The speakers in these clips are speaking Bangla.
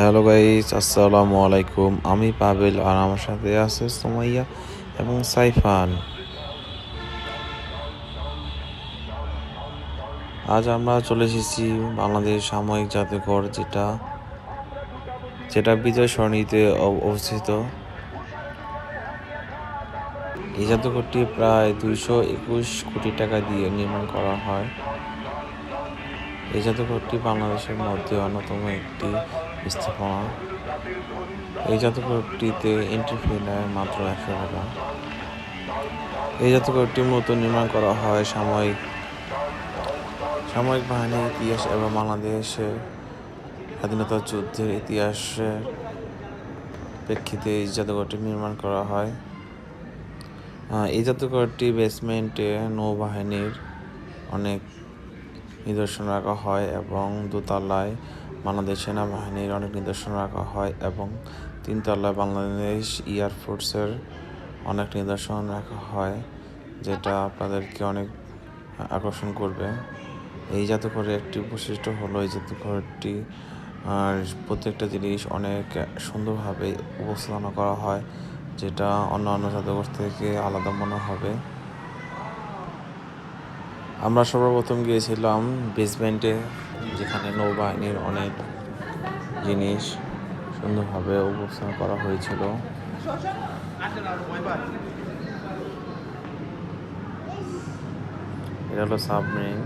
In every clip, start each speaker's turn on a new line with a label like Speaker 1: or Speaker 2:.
Speaker 1: হ্যালো গাইস, আসসালামু আলাইকুম। আমি পাবেল আর আমার সাথে আছে সোমাইয়া এবং সাইফান। আজ আমরা চলে এসেছি বাংলাদেশ সাময়িক জাদুঘর, যেটা যেটা বিজয় সরণিতে অব- অবস্থিত। এই জাদুঘরটি প্রায় দুইশো একুশ কোটি টাকা দিয়ে নির্মাণ করা হয়। এই জাদুঘরটি বাংলাদেশের মধ্যে অন্যতম একটি স্থাপনা এই জাদুঘরটিতে এন্ট্রি ফি নেয় মাত্র একশো টাকা। এই জাদুঘরটি মূলত নির্মাণ করা হয় সাময়িক সামরিক বাহিনীর ইতিহাস এবং বাংলাদেশের স্বাধীনতা যুদ্ধের ইতিহাসের প্রেক্ষিতে এই জাদুঘরটি নির্মাণ করা হয়। এই জাদুঘরটি বেসমেন্টে নৌবাহিনীর অনেক নিদর্শন রাখা হয় এবং দোতলায় বাংলাদেশ সেনাবাহিনীর অনেক নিদর্শন রাখা হয় এবং তিনতলায় বাংলাদেশ এয়ারফোর্সের অনেক নিদর্শন রাখা হয়, যেটা আপনাদেরকে অনেক আকর্ষণ করবে। এই জাদুঘরের একটি বৈশিষ্ট্য হলো এই জাদুঘরটি আর প্রত্যেকটা জিনিস অনেক সুন্দরভাবে উপস্থাপনা করা হয়, যেটা অন্য অন্য জাদুঘর থেকে আলাদা মনে হবে। আমরা সর্বপ্রথম গিয়েছিলাম বেসমেন্টে যেখানে নৌবাহিনীর অনেক জিনিস সুন্দরভাবে উপস্থাপন করা হয়েছিল। এটা হলো সাবমেরিন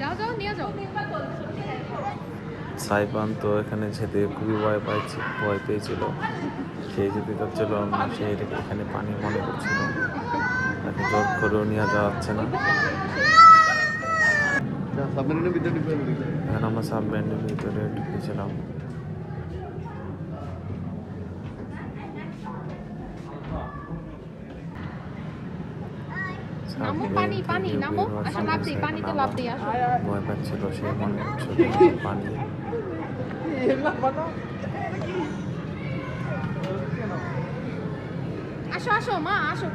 Speaker 2: যাও যাও, নিয়ে যাও।
Speaker 1: সাইপান তো এখানে যেতে খুবই ভয় পাইছে ভয় পেয়েছিল। সেই যেতে চাচ্ছিল সে এখানে পানি মনে করছিল। তাকে জোর করেও নিয়ে যাওয়া যাচ্ছে না। এখন আমরা সাবমেরিনের ভিতরে ঢুকেছিলাম।
Speaker 2: নামো পানি পানি নামো। আসো লাভ দিই পানিতে লাভ দিই আসো।
Speaker 1: ভয় পাচ্ছিল সে মনে পানি।
Speaker 2: আসো আসো মা আসো।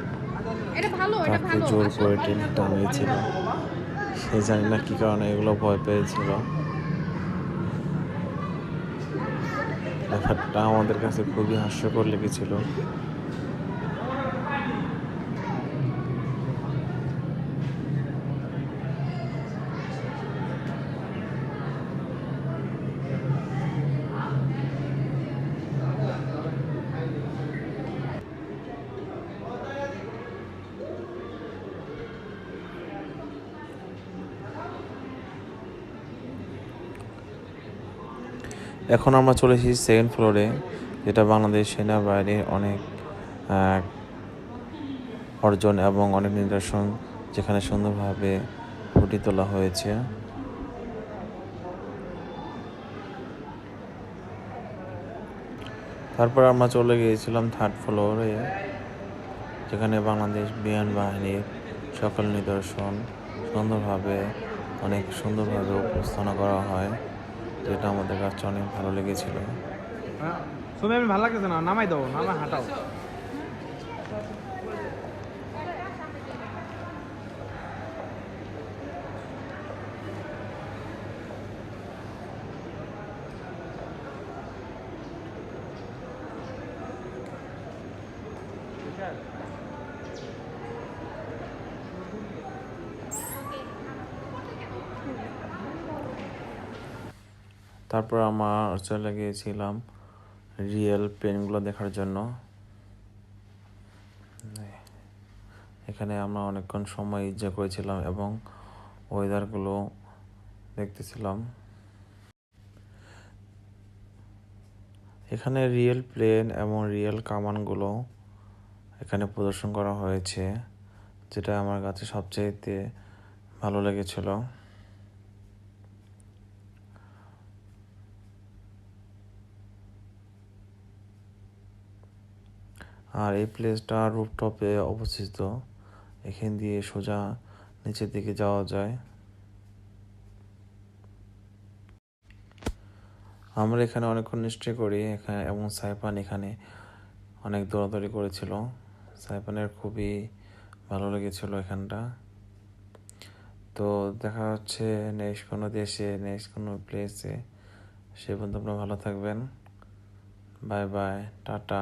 Speaker 2: এটা ভালো এটা ভালো।
Speaker 1: জোর করে টেনে টানিয়েছিল। সে জানি না কি কারণে এগুলো ভয় পেয়েছিল। ব্যাপারটা আমাদের কাছে খুবই হাস্যকর লেগেছিল। এখন আমরা চলে এসেছি সেকেন্ড ফ্লোরে যেটা বাংলাদেশ সেনাবাহিনীর অনেক অর্জন এবং অনেক নিদর্শন যেখানে সুন্দরভাবে ফুটি তোলা হয়েছে। তারপর আমরা চলে গিয়েছিলাম থার্ড ফ্লোরে যেখানে বাংলাদেশ বিমান বাহিনীর সকল নিদর্শন সুন্দরভাবে, অনেক সুন্দরভাবে উপস্থাপনা করা হয়। যেটা আমাদের কাছে অনেক ভালো লেগেছিল।
Speaker 3: ছবি আমি ভালো না? নামাই দাও হাঁটাও।
Speaker 1: তারপর আমার চলে গিয়েছিলাম রিয়েল প্লেনগুলো দেখার জন্য। এখানে আমরা অনেকক্ষণ সময় ইজ্জা করেছিলাম এবং ওয়েদারগুলো দেখতেছিলাম। এখানে রিয়েল প্লেন এবং রিয়েল কামানগুলো এখানে প্রদর্শন করা হয়েছে, যেটা আমার কাছে সবচেয়ে ভালো লেগেছিল। আর এই প্লেসটা রুফটপে অবস্থিত। এখান দিয়ে সোজা নিচের দিকে যাওয়া যায়। আমরা এখানে অনেকক্ষণ স্টে করি। এখানে এবং সাইপান এখানে অনেক দৌড়াদৌড়ি করেছিল। সাইপানের খুবই ভালো লেগেছিল এখানটা। তো দেখা হচ্ছে নেক্সট কোনো দেশে নেক্সট কোনো প্লেসে সে পর্যন্ত আপনারা ভালো থাকবেন। Bye bye tata.